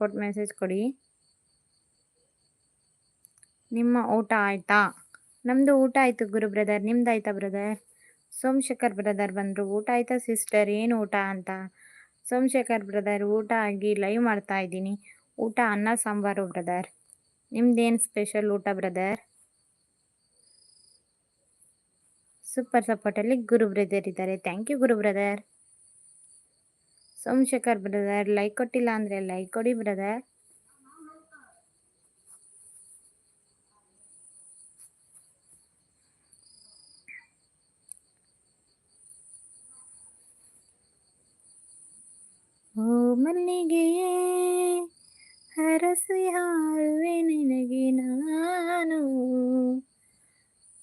ಕೊಟ್ಟು ಮೆಸೇಜ್ ಕೊಡಿ. ನಿಮ್ಮ ಊಟ ಆಯ್ತಾ? ನಮ್ಮದು ಊಟ ಆಯಿತು, ಗುರು ಬ್ರದರ್. ನಿಮ್ದು ಆಯ್ತಾ, ಬ್ರದರ್? ಸೋಮಶೇಖರ್ ಬ್ರದರ್ ಬಂದರು. ಊಟ ಆಯ್ತಾ, ಸಿಸ್ಟರ್? ಏನು ಊಟ ಅಂತ? ಸೋಮಶೇಖರ್ ಬ್ರದರ್, ಊಟ ಆಗಿ ಲೈವ್ ಮಾಡ್ತಾ ಇದ್ದೀನಿ. ಊಟ ಅನ್ನ, ಸಾಂಬಾರು, ಬ್ರದರ್. ನಿಮ್ದೇನು ಸ್ಪೆಷಲ್ ಊಟ, ಬ್ರದರ್? ಸೂಪರ್ ಸಪೋರ್ಟಲ್ಲಿ ಗುರು ಬ್ರದರ್ ಇದ್ದಾರೆ. Thank you, Guru brother. Somashekar brother like ಕೊಟ್ಟಿಲ್ಲ ಅಂದರೆ ಲೈಕ್ ಕೊಡಿ ಬ್ರದರ್ ಓ ಮಲ್ಲಿಗೆಯೇ ಹರಸು ಹಾರುವೆ ನಿನಗೆ ನಾನು?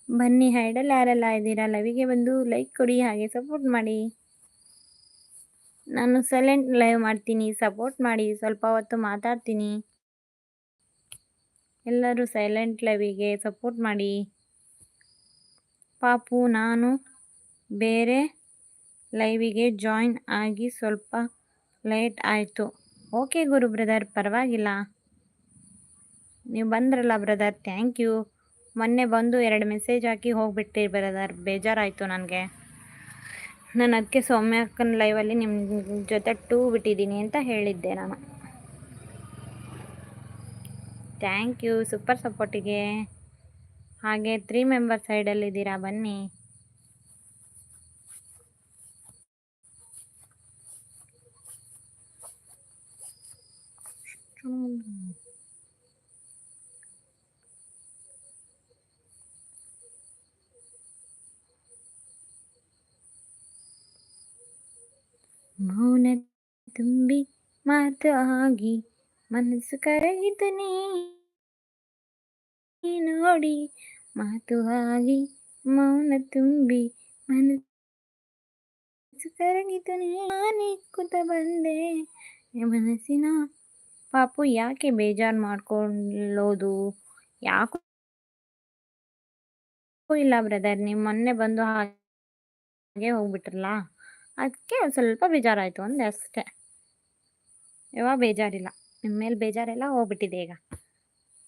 ಬನ್ನಿ ಹೈಡಲ್ ಯಾರೆಲ್ಲ ಇದ್ದೀರಾ ಲವಿಗೆ ಬಂದು ಲೈಕ್ ಕೊಡಿ, ಹಾಗೆ ಸಪೋರ್ಟ್ ಮಾಡಿ. ನಾನು ಸೈಲೆಂಟ್ ಲೈವ್ ಮಾಡ್ತೀನಿ ಸಪೋರ್ಟ್ ಮಾಡಿ, ಸ್ವಲ್ಪ ಹೊತ್ತು ಮಾತಾಡ್ತೀನಿ. ಎಲ್ಲರೂ ಸೈಲೆಂಟ್ ಲೈವಿಗೆ ಸಪೋರ್ಟ್ ಮಾಡಿ. ಪಾಪು, ನಾನು ಬೇರೆ ಲೈವಿಗೆ ಜಾಯಿನ್ ಆಗಿ ಸ್ವಲ್ಪ ಲೇಟ್ ಆಯಿತು. ಓಕೆ ಗುರು ಬ್ರದರ್ ಪರವಾಗಿಲ್ಲ. ನೀವು ಬಂದ್ರಲ್ಲ ಬ್ರದರ್ ಥ್ಯಾಂಕ್ ಯು ಮೊನ್ನೆ ಬಂದು ಎರಡು ಮೆಸೇಜ್ ಹಾಕಿ ಹೋಗಿಬಿಟ್ಟಿರಿ ಬ್ರದರ್ ಬೇಜಾರಾಯಿತು ನನಗೆ. ನಾನು ಅದಕ್ಕೆ ಸೌಮ್ಯ ಅಕ್ಕನ ಲೈವಲ್ಲಿ ನಿಮ್ಮ ಜೊತೆ ಟೂ ಬಿಟ್ಟಿದ್ದೀನಿ ಅಂತ ಹೇಳಿದ್ದೆ ನಾನು. ಥ್ಯಾಂಕ್ ಯು ಸೂಪರ್ ಸಪೋರ್ಟಿಗೆ ಹಾಗೆ ತ್ರೀ ಮೆಂಬರ್ ಸೈಡಲ್ಲಿದ್ದೀರಾ ಬನ್ನಿ. ಮೌನ ತುಂಬಿ ಮಾತು ಆಗಿ ಮನಸ್ಸು ಕರೆಯಿತು ನೀ ನೋಡಿ ಮಾತು ಆಗಿ ಮೌನ ತುಂಬಿ ಮನಸ್ಸು ಕರಗಿತು ನೀ ಕೂತ ಬಂದೆ ಮನಸ್ಸಿನ ಪಾಪು ಯಾಕೆ ಬೇಜಾರು ಮಾಡ್ಕೊಳ್ಳೋದು? ಯಾಕೂ ಇಲ್ಲ ಬ್ರದರ್, ನೀವು ಮೊನ್ನೆ ಬಂದು ಹಾಗೆ ಹೋಗ್ಬಿಟ್ರಲ್ಲ? ಅದಕ್ಕೆ ಸ್ವಲ್ಪ ಬೇಜಾರಾಯಿತು ಅಂದೆ ಅಷ್ಟೇ. ಯಾವಾಗ ಬೇಜಾರಿಲ್ಲ. ನಿಮ್ಮ ಮೇಲೆ ಬೇಜಾರೆಲ್ಲ ಹೋಗ್ಬಿಟ್ಟಿದೆ ಈಗ.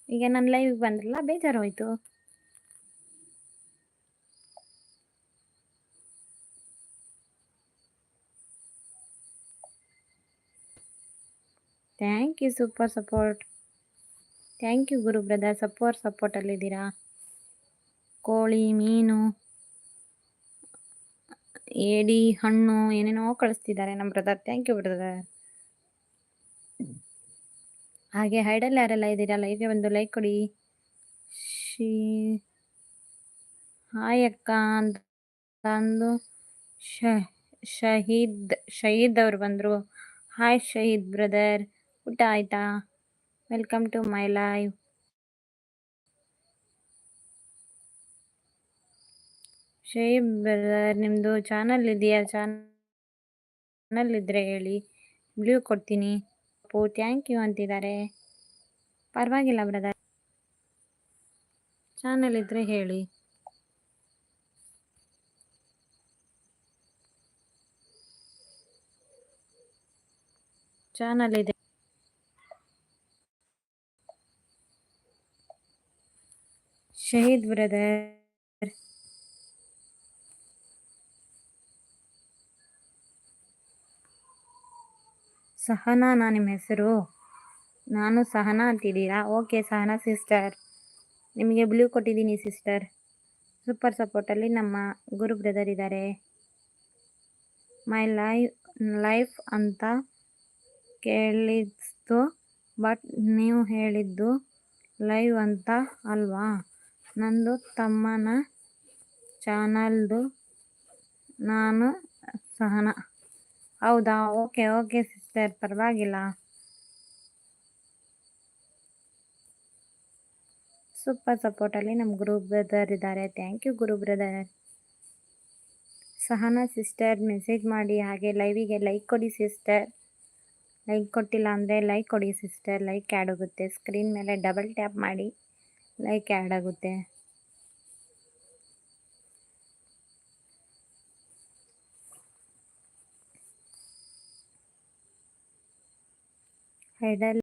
ಈಗ ನನ್ನ ಲೈವಿಗೆ ಬಂದ್ರಲ್ಲ ಬೇಜಾರು ಹೋಯ್ತು thank you super support thank you Guru brother support ಸಪೋರ್ಟಲ್ಲಿದ್ದೀರಾ ಕೋಳಿ, ಮೀನು. ಏಡಿ, ಹಣ್ಣು, ಏನೇನೋ ಕಳಿಸ್ತಿದ್ದಾರೆ. ನಮ್ಮ ಬ್ರದರ್ ಥ್ಯಾಂಕ್ ಯು ಬ್ರದರ್ ಹಾಗೆ ಹೈಡಲ್ ಯಾರೆಲ್ಲ ಇದ್ದೀರಾ? ಲೈವ್ಗೆ ಒಂದು ಲೈಕ್ ಕೊಡಿ. ಶೀ, ಹಾಯ್ ಅಕ್ಕ ಅಂದು ಶಹೀದ್ ಶಹೀದ್ ಅವರು ಬಂದರು. ಹಾಯ್ ಶಹೀದ್ ಬ್ರದರ್ ಊಟ ಆಯ್ತಾ? ವೆಲ್ಕಮ್ ಟು ಮೈ ಲೈವ್ ಶೇಬ್ ಬ್ರದರ್ ನಿಮ್ಮದು ಚಾನಲ್ ಇದೆಯಾ? ಚಾನಲ್ ಇದ್ರೆ ಹೇಳಿ. ಬ್ಲೂ ಕೊಡ್ತೀನಿ. ಅಪ್ಪು ಥ್ಯಾಂಕ್ ಯು ಅಂತಿದ್ದಾರೆ. ಪರವಾಗಿಲ್ಲ ಬ್ರದರ್ ಚಾನಲ್ ಇದ್ರೆ ಹೇಳಿ. ಚಾನಲ್ ಇದೆ. ಶಹೀದ್ ಬ್ರದರ್ ಸಹನಾ ನಾ ನಿಮ್ಮ ಹೆಸರು? ನಾನು ಸಹನಾ ಅಂತಿದ್ದೀರಾ? Okay Sahana sister. ನಿಮಗೆ ಬ್ಲೂ ಕೊಟ್ಟಿದ್ದೀನಿ ಸಿಸ್ಟರ್. ಸೂಪರ್ ಸಪೋರ್ಟಲ್ಲಿ ನಮ್ಮ ಗುರು ಬ್ರದರ್ ಇದ್ದಾರೆ. ಮೈ ಲೈಫ್ ಲೈಫ್ ಅಂತ ಕೇಳಿದ್ದು, ಬಟ್ ನೀವು ಹೇಳಿದ್ದು ಲೈವ್ ಅಂತ ಅಲ್ವಾ? ನಂದು ತಮ್ಮನ ಚಾನಲ್ದು ನಾನು ಸಹನ. ಹೌದಾ? ಓಕೆ ಓಕೆ ಸಿಸ್ಟರ್ ಪರವಾಗಿಲ್ಲ. ಸೂಪರ್ ಸಪೋರ್ಟಲ್ಲಿ ನಮ್ಮ ಗುರು ಬ್ರದರ್ ಇದ್ದಾರೆ. Thank you Guru brother Sahana sister message ಮಾಡಿ, ಹಾಗೆ ಲೈವಿಗೆ ಲೈಕ್ ಕೊಡಿ ಸಿಸ್ಟರ್ ಲೈಕ್ ಕೊಟ್ಟಿಲ್ಲ ಅಂದರೆ ಲೈಕ್ ಕೊಡಿ ಸಿಸ್ಟರ್ ಲೈಕ್ ಆ್ಯಡ್ ಆಗುತ್ತೆ. ಸ್ಕ್ರೀನ್ ಮೇಲೆ ಡಬಲ್ ಟ್ಯಾಪ್ ಮಾಡಿ ಲೈಕ್ ಆ್ಯಡ್ ಆಗುತ್ತೆ. ಹೈಡಲ್